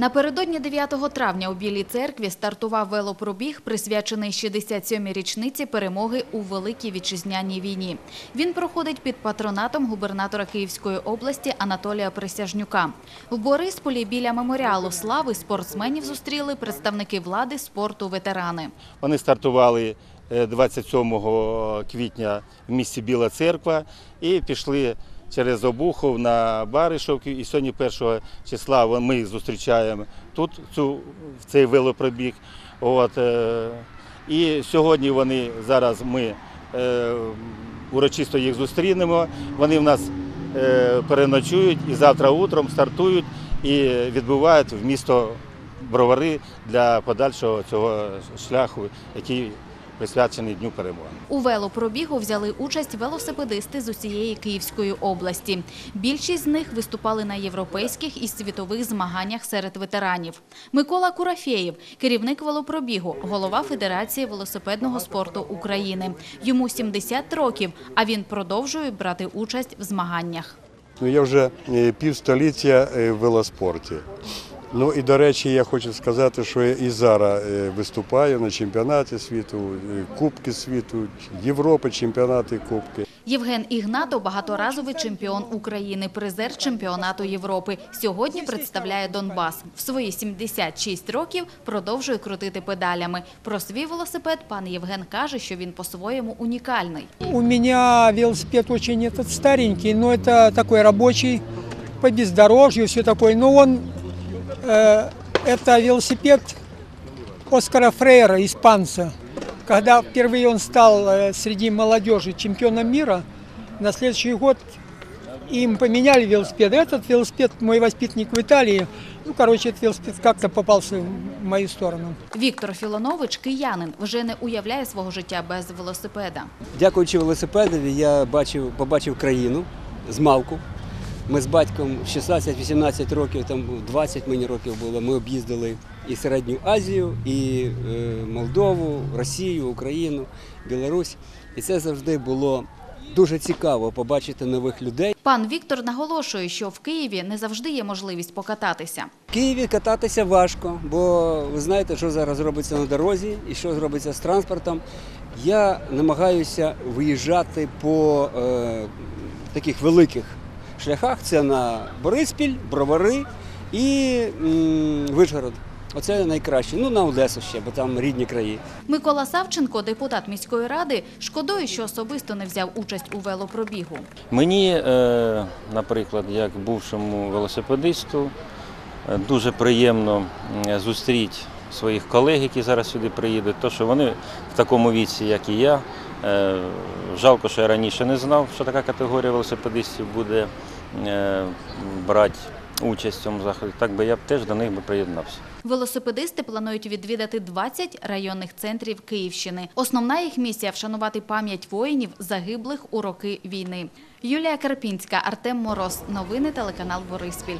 Напередодні 9 травня у Білій церкві стартував велопробіг, присвячений 67-й річниці перемоги у Великій Вітчизняній війні. Він проходить під патронатом губернатора Київської області Анатолія Присяжнюка. В Борисполі біля меморіалу слави спортсменів зустріли представники влади, спорту, ветерани. Вони стартували е, 27 квітня в місті Біла Церква і пішли через Обухов на Баришовку. І сьогодні 1 числа ми їх зустрічаємо тут, цю, цей велопробіг. От, е, і сьогодні вони зараз ми е, урочисто їх зустрінемо. Вони в нас е, переночують і завтра утром стартують і відбувають в місто Бровари для подальшого цього шляху, який присвячений Дню перемоги. У велопробігу взяли участь велосипедисти з усієї Київської області. Більшість з них виступали на європейських і світових змаганнях серед ветеранів. Микола Курафєєв – керівник велопробігу, голова Федерації велосипедного спорту України. Йому 70 років, а він продовжує брати участь в змаганнях. Ну, я вже е, півстоліття е, в велоспорті. Ну і до речі, я хочу сказати, що я і зараз е, виступаю на чемпіонаті світу, е, Кубки світу, Європи, чемпіонати, Кубки. Євген Ігнато – багаторазовий чемпіон України, призер чемпіонату Європи. Сьогодні представляє Донбас. В свої 76 років продовжує крутити педалями. Про свій велосипед пан Євген каже, що він по-своєму унікальний. У меня велосипед очень этот старенький, но это такой рабочий, по бездорожью, все такое. Но он, э, это велосипед Оскара Фрейра, испанца. Когда впервые он стал э, среди молодежи чемпионом мира, на следующий год им поменяли велосипед. Этот велосипед мой воспитанник в Италии, ну, короче, этот велосипед как-то попался в мою сторону. Віктор Філонович, киянин, вже не уявляє свого життя без велосипеда. Дякуючи велосипедові, я бачив, побачив країну з малку. Ми з батьком в 16-18 років, там 20 мені років було, ми об'їздили і Середню Азію, і е, Молдову, Росію, Україну, Білорусь. І це завжди було дуже цікаво побачити нових людей. Пан Віктор наголошує, що в Києві не завжди є можливість покататися. В Києві кататися важко, бо ви знаєте, що зараз робиться на дорозі і що зробиться з транспортом. Я намагаюся виїжджати по е, таких великих шляхах. Це на Бориспіль, Бровари і м, Вишгород. Оце найкраще. Ну, на Одесу ще, бо там рідні краї. Микола Савченко, депутат міської ради, шкодує, що особисто не взяв участь у велопробігу. Мені, е, наприклад, як бувшому велосипедисту, е, дуже приємно зустріти своїх колег, які зараз сюди приїдуть, то що вони в такому віці, як і я. Е, Жалко, що я раніше не знав, що така категорія велосипедистів буде е, брати участь в цьому заході. Так би я б теж до них би приєднався. Велосипедисти планують відвідати 20 районних центрів Київщини. Основна їх місія – вшанувати пам'ять воїнів, загиблих у роки війни. Юлія Карпінська, Артем Мороз. Новини телеканал Бориспіль.